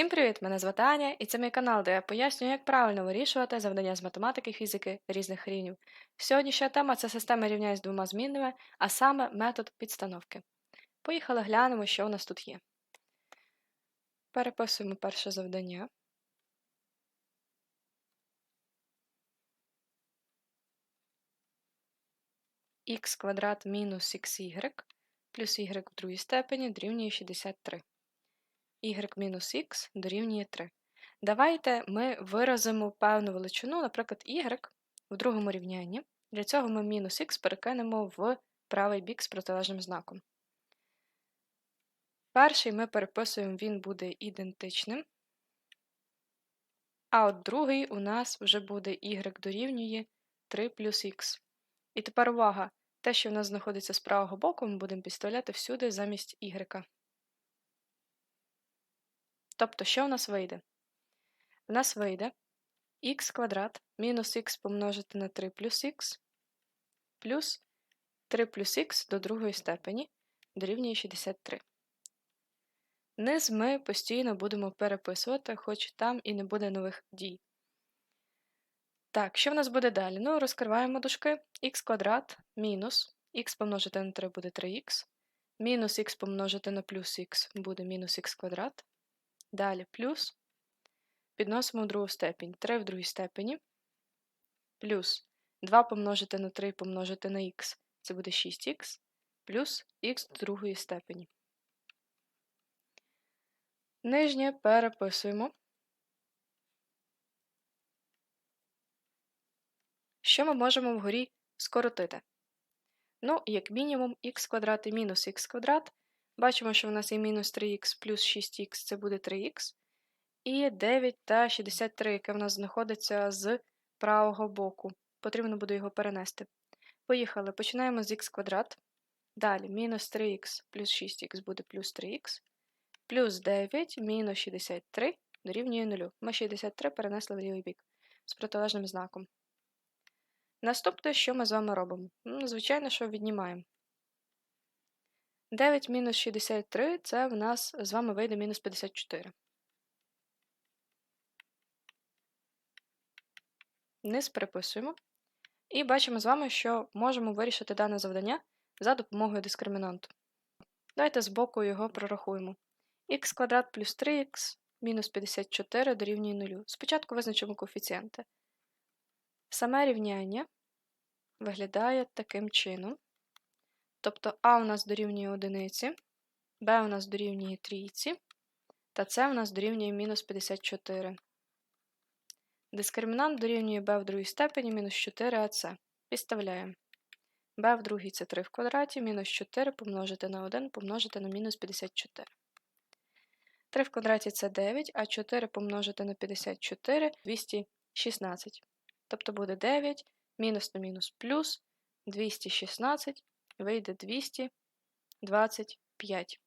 Всім привіт! Мене звати Аня, і це мій канал, де я пояснюю, як правильно вирішувати завдання з математики фізики різних рівнів. Сьогоднішня тема це система рівнянь з двома змінними, а саме метод підстановки. Поїхали глянемо, що у нас тут є. Переписуємо перше завдання. х квадрат мінус xy плюс y в другій степені дорівнює 63 y мінус х дорівнює 3. Давайте ми виразимо певну величину, наприклад, y в другому рівнянні. Для цього ми мінус х перекинемо в правий бік з протилежним знаком. Перший ми переписуємо, він буде ідентичним. А от другий у нас вже буде y дорівнює 3 плюс х. І тепер увага! Те, що в нас знаходиться з правого боку, ми будемо підставляти всюди замість y. Тобто, що у нас вийде? У нас вийде х квадрат мінус х помножити на 3 плюс х плюс 3 плюс х до другої степені дорівнює 63. Низ ми постійно будемо переписувати, хоч там і не буде нових дій. Так, що в нас буде далі? Ну, розкриваємо дужки. х квадрат мінус х помножити на 3 буде 3х, мінус х помножити на плюс х буде мінус х квадрат. Далі плюс. Підносимо в другу степінь. 3 в другій степені. Плюс 2 помножити на 3 помножити на х. Це буде 6х, плюс х до другої степені. Нижнє переписуємо. Що ми можемо вгорі скоротити? Ну, як мінімум, х квадрат і мінус х квадрат Бачимо, що в нас є мінус 3х плюс 6х це буде 3х. І 9 та 63, яке в нас знаходиться з правого боку. Потрібно буде його перенести. Поїхали. Починаємо з х квадрат. Далі мінус 3х плюс 6х буде плюс 3х. Плюс 9 мінус 63 дорівнює 0. Ми 63 перенесли в лівий бік з протилежним знаком. Наступне, що ми з вами робимо? Ну, Звичайно, що віднімаємо. 9 мінус 63 це в нас з вами вийде мінус 54. Низ переписуємо. І бачимо з вами, що можемо вирішити дане завдання за допомогою дискримінанту. Давайте збоку його прорахуємо. х квадрат плюс 3х мінус 54 дорівнює 0. Спочатку визначимо коефіцієнти. Саме рівняння виглядає таким чином. Тобто А у нас дорівнює одиниці, Б у нас дорівнює трійці, та С у нас дорівнює мінус 54. Дискримінант дорівнює b в другій степені мінус 4 АС. Підставляємо. b в другій це 3 в квадраті, мінус 4 помножити на 1 помножити на мінус 54. 3 в квадраті це 9, а 4 помножити на 54 216. Тобто буде 9, мінус на мінус плюс 216 вийде 225.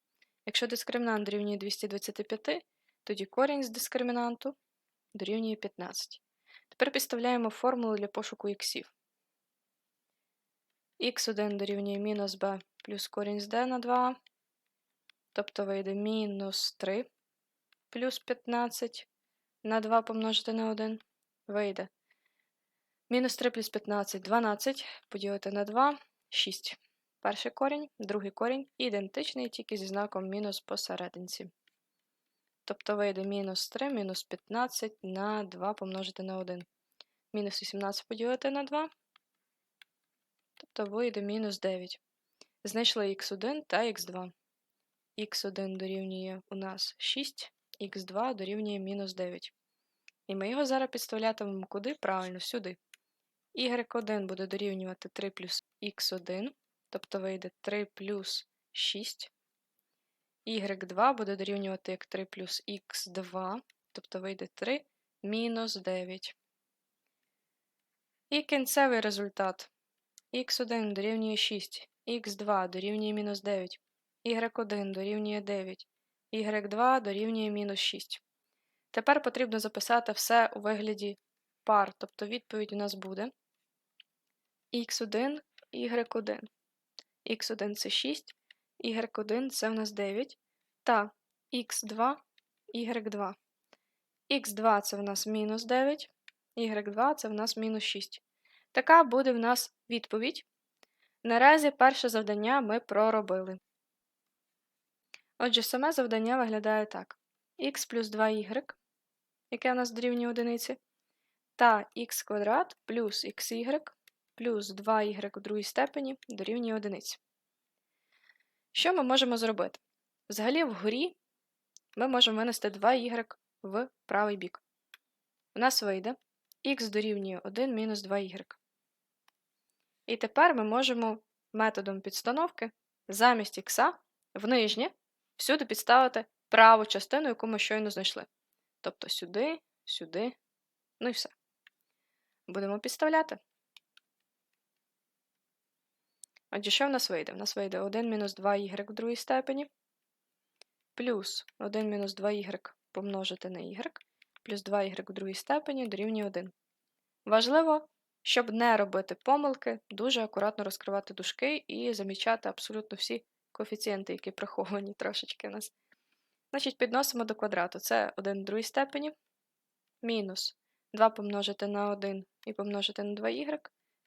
Якщо дискримінант дорівнює 225, тоді корінь з дискримінанту дорівнює 15. Тепер підставляємо формулу для пошуку іксів. х1 дорівнює мінус b плюс корінь з d на 2, тобто вийде мінус 3 плюс 15 на 2 помножити на 1, вийде. Мінус 3 плюс 15 12, поділити на 2 6. Перший корінь, другий корінь ідентичний, тільки зі знаком мінус посерединці. Тобто вийде мінус 3, мінус 15 на 2 помножити на 1. Мінус 18 поділити на 2. Тобто вийде мінус 9. Знайшли х1 та х2. х1 дорівнює у нас 6, х2 дорівнює мінус 9. І ми його зараз підставлятимемо куди? Правильно, сюди. y1 буде дорівнювати 3 плюс х1 тобто вийде 3 плюс 6. y2 буде дорівнювати як 3 плюс х2, тобто вийде 3 мінус 9. І кінцевий результат. Х1 дорівнює 6, х2 дорівнює мінус 9, y1 дорівнює 9, y2 дорівнює мінус 6. Тепер потрібно записати все у вигляді пар, тобто відповідь у нас буде. X1, y1 х1 це 6, y1 це у нас 9, та х2, y2. х2 це в нас мінус 9, y2 це в нас мінус 6. Така буде в нас відповідь. Наразі перше завдання ми проробили. Отже, саме завдання виглядає так: х плюс 2y, яке у нас дорівнює одиниці, та х квадрат плюс xy плюс 2y у другій степені дорівнює одиниці. Що ми можемо зробити? Взагалі, вгорі ми можемо винести 2y в правий бік. У нас вийде х дорівнює 1 мінус 2y. І тепер ми можемо методом підстановки замість х в нижнє всюди підставити праву частину, яку ми щойно знайшли. Тобто сюди, сюди, ну і все. Будемо підставляти. Отже, що в нас вийде? В нас вийде 1 мінус 2y в другій степені, плюс 1 мінус 2y помножити на y, плюс 2y у другій степені дорівнює 1. Важливо, щоб не робити помилки, дуже акуратно розкривати дужки і замічати абсолютно всі коефіцієнти, які приховані трошечки у нас. Значить, підносимо до квадрату. Це 1 в другій степені, мінус 2 помножити на 1 і помножити на 2y,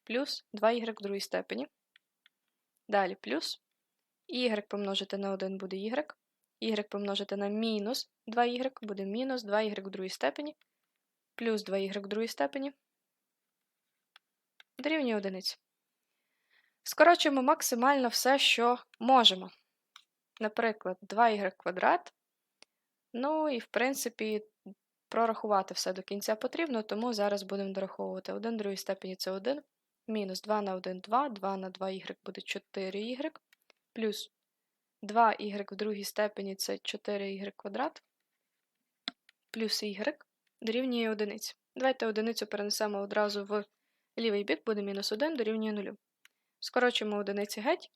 плюс 2y в другій степені. Далі плюс y помножити на 1 буде y, y помножити на мінус 2y буде мінус 2y в другій степені, плюс 2y в другій степені дорівнює 1. Скорочуємо максимально все, що можемо. Наприклад, 2y квадрат. Ну і, в принципі, прорахувати все до кінця потрібно, тому зараз будемо дораховувати 1 в другій степені це 1, мінус 2 на 1 2, 2 на 2y буде 4y, плюс 2y в другій степені це 4y квадрат, плюс y дорівнює 1. Давайте одиницю перенесемо одразу в лівий бік, буде мінус 1 дорівнює 0. Скорочуємо одиниці геть.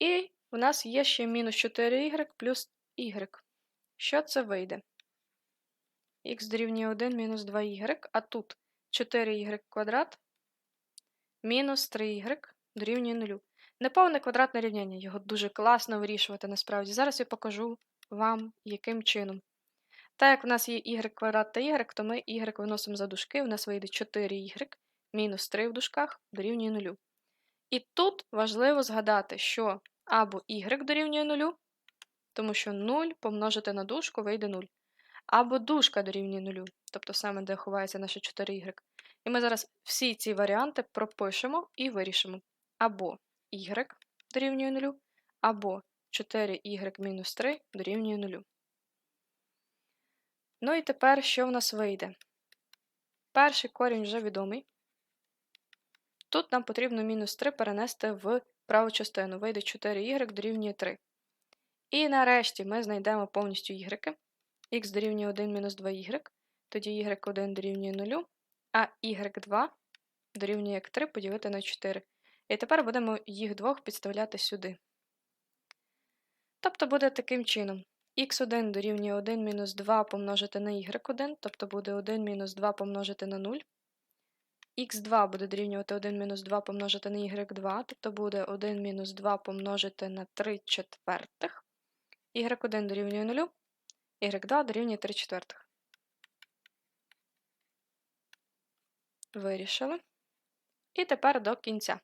І у нас є ще мінус 4y плюс y. Що це вийде? х дорівнює 1 мінус 2y, а тут 4y квадрат мінус 3y дорівнює 0. Неповне квадратне рівняння, його дуже класно вирішувати насправді. Зараз я покажу вам, яким чином. Так як у нас є y квадрат та y, то ми y виносимо за дужки, у нас вийде 4y мінус 3 в дужках дорівнює 0. І тут важливо згадати, що або y дорівнює 0, тому що 0 помножити на дужку вийде 0. Або дужка дорівнює 0, тобто саме де ховається наше 4y. І ми зараз всі ці варіанти пропишемо і вирішимо. Або y дорівнює 0, або 4y-3 дорівнює 0. Ну і тепер що в нас вийде? Перший корінь вже відомий. Тут нам потрібно мінус 3 перенести в праву частину. Вийде 4y дорівнює 3. І нарешті ми знайдемо повністю y. х дорівнює 1 мінус 2y, тоді y1 дорівнює 0, а y2 дорівнює як 3 поділити на 4. І тепер будемо їх двох підставляти сюди. Тобто буде таким чином. х1 дорівнює 1 мінус 2 помножити на y1, тобто буде 1 мінус 2 помножити на 0 х2 буде дорівнювати 1 мінус 2 помножити на y2, тобто буде 1 мінус 2 помножити на 3 четвертих. y1 дорівнює 0, y2 дорівнює 3 четвертих. Вирішили. І тепер до кінця.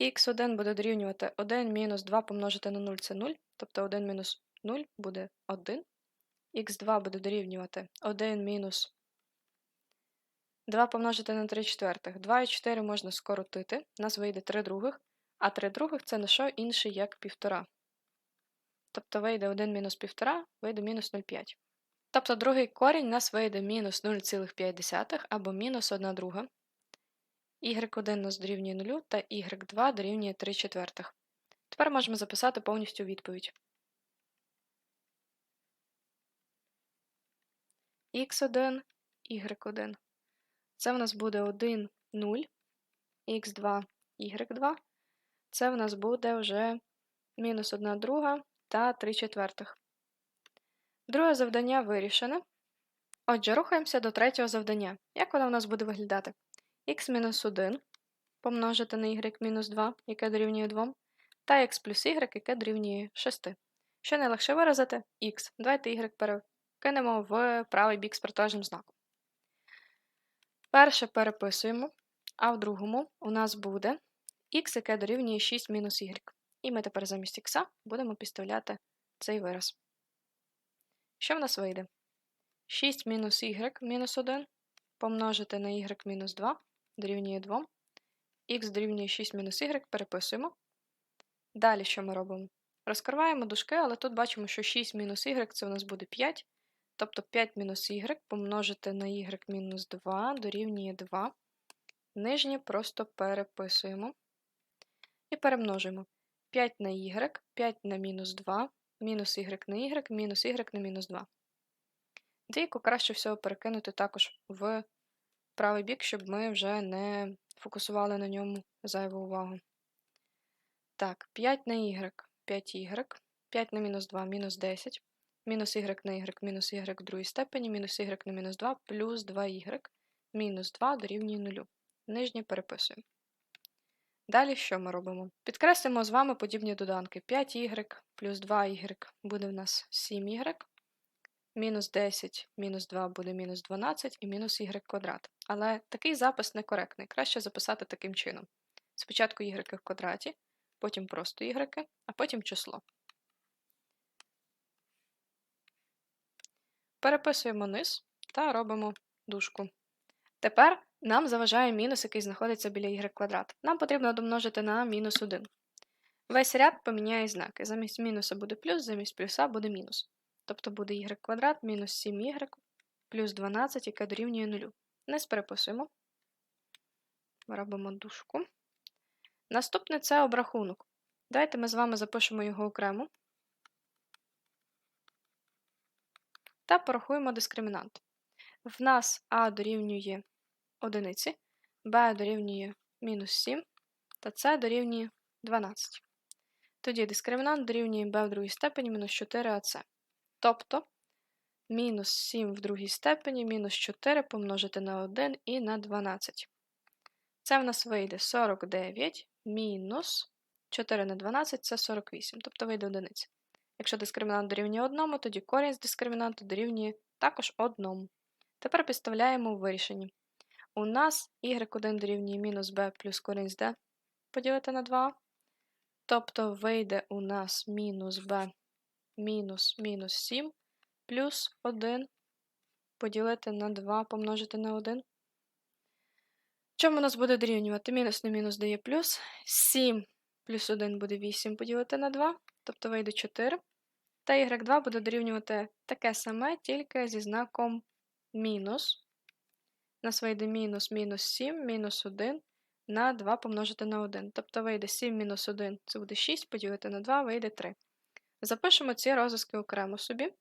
х1 буде дорівнювати 1 мінус 2 помножити на 0 це 0, тобто 1 мінус 0 буде 1 х2 буде дорівнювати 1 мінус 2 помножити на 3 четвертих. 2 і 4 можна скоротити, у нас вийде 3 других, а 3 других це не що інше, як 1,5. Тобто вийде 1 мінус 1,5, вийде мінус 0,5. Тобто другий корінь у нас вийде мінус 0,5 або мінус 1 друга. y1 у нас дорівнює 0 та y2 дорівнює 3 четвертих. Тепер можемо записати повністю відповідь. x1, y1. Це в нас буде 1, 0, x2, y2. Це в нас буде вже мінус 1 друга та 3 четвертих. Друге завдання вирішене. Отже, рухаємося до третього завдання. Як воно в нас буде виглядати? x-1 помножити на y-2, яке дорівнює 2, та x плюс y, яке дорівнює 6. Що найлегше виразити? Х. Давайте y перекинемо в правий бік з протилежним знаком. Перше переписуємо, а в другому у нас буде х, яке дорівнює 6 мінус y. І ми тепер замість х будемо підставляти цей вираз. Що в нас вийде? 6 мінус y мінус 1 помножити на y мінус 2 дорівнює 2. х дорівнює 6 мінус y переписуємо. Далі що ми робимо? Розкриваємо дужки, але тут бачимо, що 6 мінус y це у нас буде 5. Тобто 5 мінус y помножити на y мінус 2 дорівнює 2. Нижнє просто переписуємо. І перемножуємо 5 на y, 5 на мінус 2, мінус y на y, мінус y на мінус 2. Двійку краще всього перекинути також в правий бік, щоб ми вже не фокусували на ньому зайву увагу. Так, 5 на y, 5y, 5 на мінус 2, мінус 10, мінус y на y, мінус y в другій степені, мінус y на мінус 2, плюс 2y, мінус 2 дорівнює 0. Нижнє переписуємо. Далі що ми робимо? Підкреслимо з вами подібні доданки. 5y плюс 2y буде в нас 7y, мінус 10 мінус 2 буде мінус 12 і мінус y квадрат. Але такий запис некоректний. Краще записати таким чином. Спочатку y в квадраті, потім просто y, а потім число. Переписуємо низ та робимо дужку. Тепер нам заважає мінус, який знаходиться біля y квадрат. Нам потрібно домножити на мінус 1. Весь ряд поміняє знаки. Замість мінуса буде плюс, замість плюса буде мінус. Тобто буде y квадрат мінус 7y плюс 12, яке дорівнює 0. Низ переписуємо. Робимо дужку. Наступне це обрахунок. Давайте ми з вами запишемо його окремо. Та порахуємо дискримінант. В нас А дорівнює одиниці, b дорівнює мінус 7 та c дорівнює 12. Тоді дискримінант дорівнює b в другій степені мінус 4 ac. Тобто мінус 7 в другій степені мінус 4 помножити на 1 і на 12. Це в нас вийде 49 мінус 4 на 12 це 48, тобто вийде одиниця. Якщо дискримінант дорівнює 1, тоді корінь з дискримінанту дорівнює також 1. Тепер підставляємо у вирішенні. У нас y1 дорівнює мінус b плюс корінь з d поділити на 2. Тобто вийде у нас мінус b мінус мінус 7 плюс 1 поділити на 2 помножити на 1. Чому у нас буде дорівнювати? Мінус на мінус дає плюс. 7 плюс 1 буде 8 поділити на 2, тобто вийде 4. Та y2 буде дорівнювати таке саме, тільки зі знаком мінус. У нас вийде мінус мінус 7, мінус 1 на 2 помножити на 1. Тобто вийде 7 мінус 1, це буде 6, поділити на 2, вийде 3. Запишемо ці розв'язки окремо собі.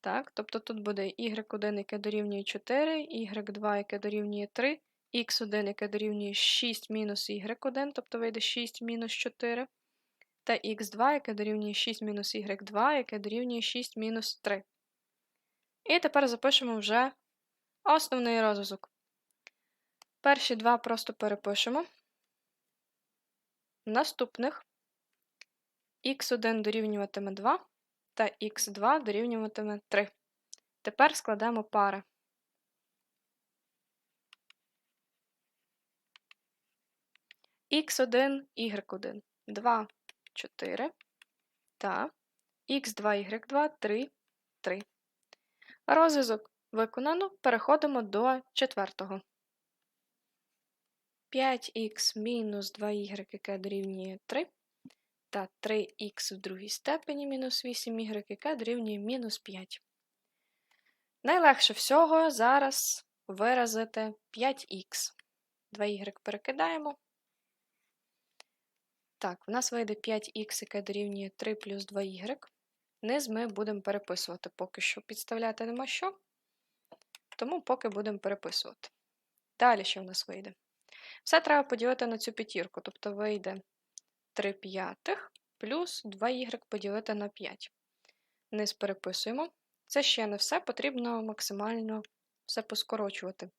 Так, Тобто тут буде y1, яке дорівнює 4, y2, яке дорівнює 3, x1, яке дорівнює 6 мінус y1, тобто вийде 6 мінус 4, та x2, яке дорівнює 6 мінус y2, яке дорівнює 6 мінус 3. І тепер запишемо вже Основний розв'язок. Перші два просто перепишемо. Наступних х1 дорівнюватиме 2 та х2 дорівнюватиме 3. Тепер складемо пари. х1, y1, 2, 4 та х2, y2, 3, 3. Розв'язок Виконано, переходимо до четвертого. 5х мінус 2y, яке дорівнює 3, та 3х в другій степені мінус 8y, яке дорівнює мінус 5. Найлегше всього зараз виразити 5х. 2y перекидаємо. Так, в нас вийде 5х, яке дорівнює 3 плюс 2y. Низ ми будемо переписувати поки що. Підставляти нема що. Тому поки будемо переписувати. Далі що в нас вийде? Все треба поділити на цю п'ятірку, тобто вийде 3 п'ятих плюс 2y поділити на 5. Низ переписуємо. Це ще не все, потрібно максимально все поскорочувати.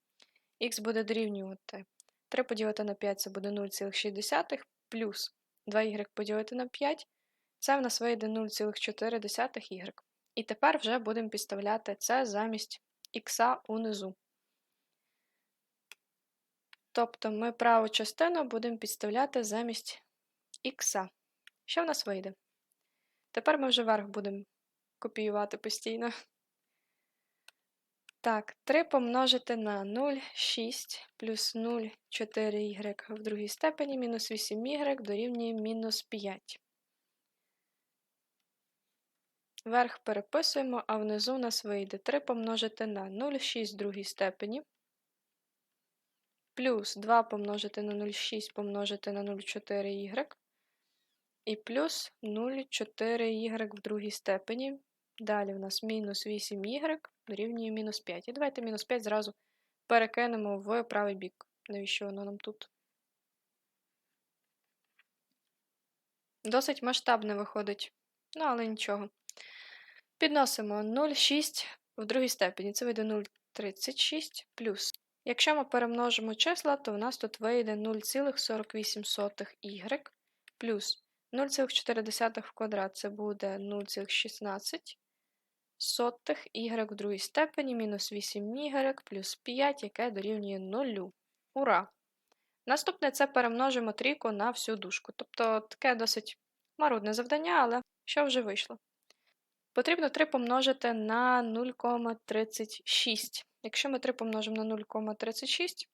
Х буде дорівнювати 3 поділити на 5 це буде 0,6 плюс 2y поділити на 5 Це в нас вийде 0,4 y. І тепер вже будемо підставляти це замість х унизу. Тобто ми праву частину будемо підставляти замість х. Що в нас вийде? Тепер ми вже верх будемо копіювати постійно. Так, 3 помножити на 0, 6 плюс 0, 4y в другій степені мінус 8y дорівнює мінус 5. Верх переписуємо, а внизу у нас вийде 3 помножити на 0,6 в другій степені. Плюс 2 помножити на 0,6 помножити на 0,4y. І плюс 0,4y в другій степені. Далі в нас мінус 8y дорівнює мінус 5. І давайте мінус 5 зразу перекинемо в правий бік. Навіщо воно нам тут? Досить масштабне виходить. Ну, але нічого. Підносимо 0,6 в другій степені. Це вийде 0,36 плюс. Якщо ми перемножимо числа, то у нас тут вийде 0,48y плюс 0,4 в квадрат це буде 0,16 сотих y в другій степені мінус 8y плюс 5, яке дорівнює 0. Ура! Наступне це перемножимо трійку на всю дужку. Тобто таке досить марудне завдання, але що вже вийшло? Потрібно 3 помножити на 0,36. Якщо ми 3 помножимо на 0,36,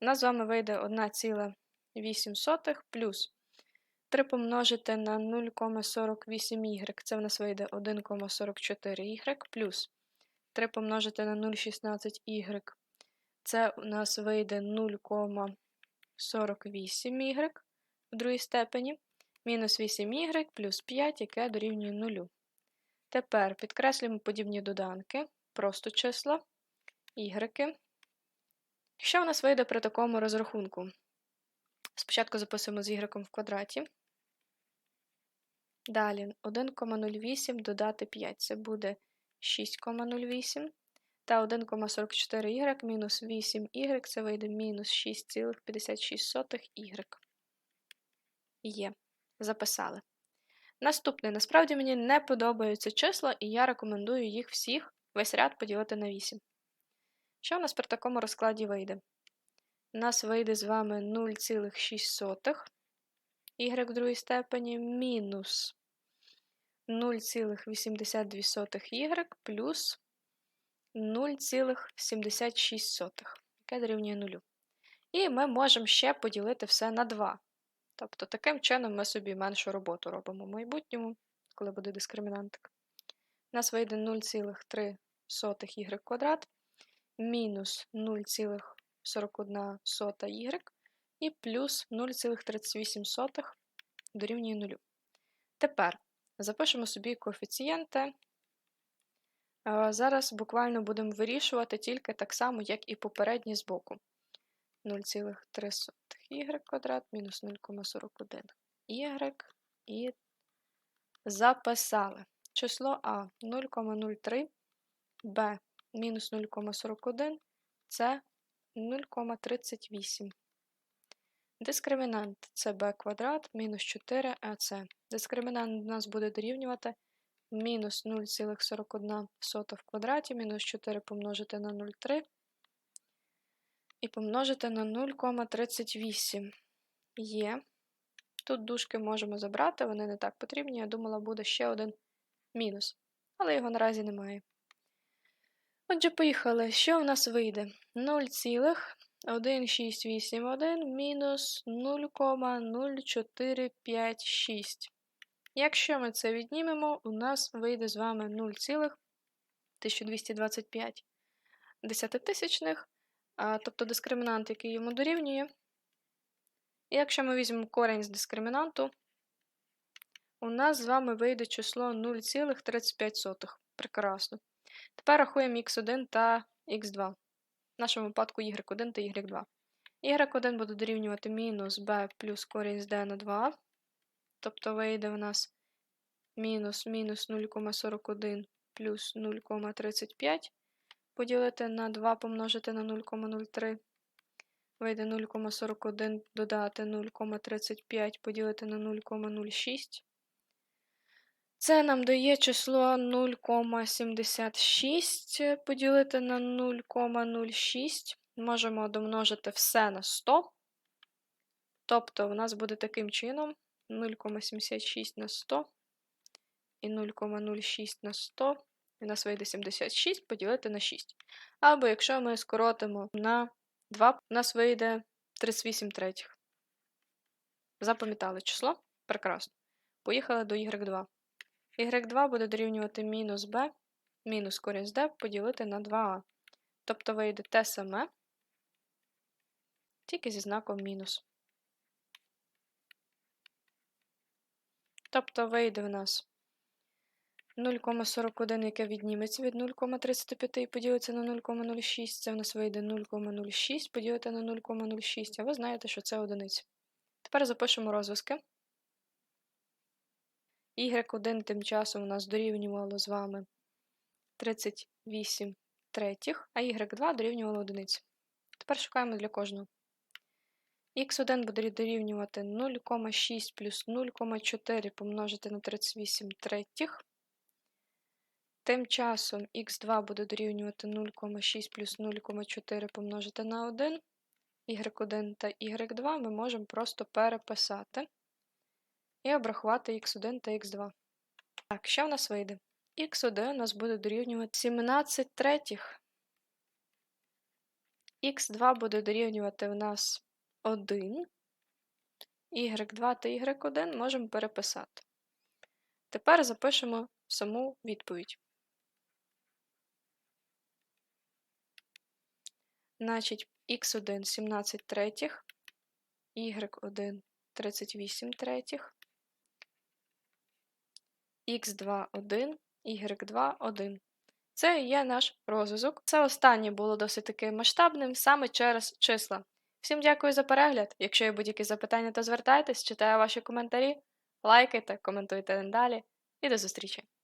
у нас з вами вийде 1,8 плюс 3 помножити на 0,48y, це в нас вийде 1,44y, плюс 3 помножити на 0,16y, це у нас вийде 0,48y в другій степені, мінус 8y плюс 5, яке дорівнює 0. Тепер підкреслюємо подібні доданки, просто числа, y. Що у нас вийде при такому розрахунку? Спочатку записуємо з y в квадраті. Далі 1,08 додати 5. Це буде 6,08. Та 1,44y мінус 8y це вийде мінус 6,56y. Є. Записали. Наступне, насправді мені не подобаються числа, і я рекомендую їх всіх весь ряд поділити на 8. Що у нас при такому розкладі вийде? У нас вийде з вами 0,6 y в другій степені мінус 0,82y плюс 0,76, яке дорівнює 0. І ми можемо ще поділити все на 2. Тобто, таким чином ми собі меншу роботу робимо в майбутньому, коли буде дискримінантик. У нас вийде 0,3 y квадрат мінус 0,41 y і плюс 0,38 дорівнює 0. Тепер запишемо собі коефіцієнти. Зараз буквально будемо вирішувати тільки так само, як і попередні збоку. 0,3 y квадрат мінус 0,41 y і записали. Число А 0,03, Б мінус 0,41, С 0,38. Дискримінант це b квадрат мінус 4ac. Дискримінант у нас буде дорівнювати мінус 0,41 в квадраті, мінус 4 помножити на 0,3 і помножити на 0,38 є. Тут дужки можемо забрати, вони не так потрібні. Я думала, буде ще один мінус, але його наразі немає. Отже, поїхали. Що у нас вийде? 0,1681 мінус 0,0456. Якщо ми це віднімемо, у нас вийде з вами 0,1225 десятитисячних, тобто дискримінант, який йому дорівнює. І якщо ми візьмемо корінь з дискримінанту, у нас з вами вийде число 0,35. Прекрасно. Тепер рахуємо x1 та x2. В нашому випадку y1 та y2. y1 буде дорівнювати мінус b плюс корінь з d на 2. Тобто вийде в нас мінус мінус 0,41 плюс 0,35. Поділити на 2 помножити на 0,03. Вийде 0,41 додати 0,35 поділити на 0,06. Це нам дає число 0,76 поділити на 0,06. Можемо домножити все на 100. Тобто, в нас буде таким чином 0,76 на 100 і 0,06 на 100. І у нас вийде 76 поділити на 6. Або якщо ми скоротимо на 2, у нас вийде 38 третіх. Запам'ятали число? Прекрасно. Поїхали до y2. y2 буде дорівнювати мінус b, мінус корінь з d поділити на 2а. Тобто вийде те саме, тільки зі знаком мінус. Тобто вийде в нас 0,41, яке відніметься від 0,35 і поділиться на 0,06. Це в нас вийде 0,06 поділити на 0,06, а ви знаєте, що це одиниця. Тепер запишемо розв'язки. y1 тим часом у нас дорівнювало з вами 38 третіх, а y2 дорівнювало одиниці. Тепер шукаємо для кожного. х1 буде дорівнювати 0,6 плюс 0,4 помножити на 38 третіх. Тим часом х2 буде дорівнювати 0,6 плюс 0,4 помножити на 1. y1 та y2 ми можемо просто переписати і обрахувати х1 та х2. Так, що в нас вийде? х1 у нас буде дорівнювати 17 третіх. х2 буде дорівнювати в нас 1. y2 та y1 можемо переписати. Тепер запишемо саму відповідь. Значить, х1 17 третіх, y1 38 третіх, х2 1, y2 1. Це і є наш розв'язок. Це останнє було досить таки масштабним саме через числа. Всім дякую за перегляд. Якщо є будь-які запитання, то звертайтесь, читаю ваші коментарі, лайкайте, коментуйте далі і до зустрічі!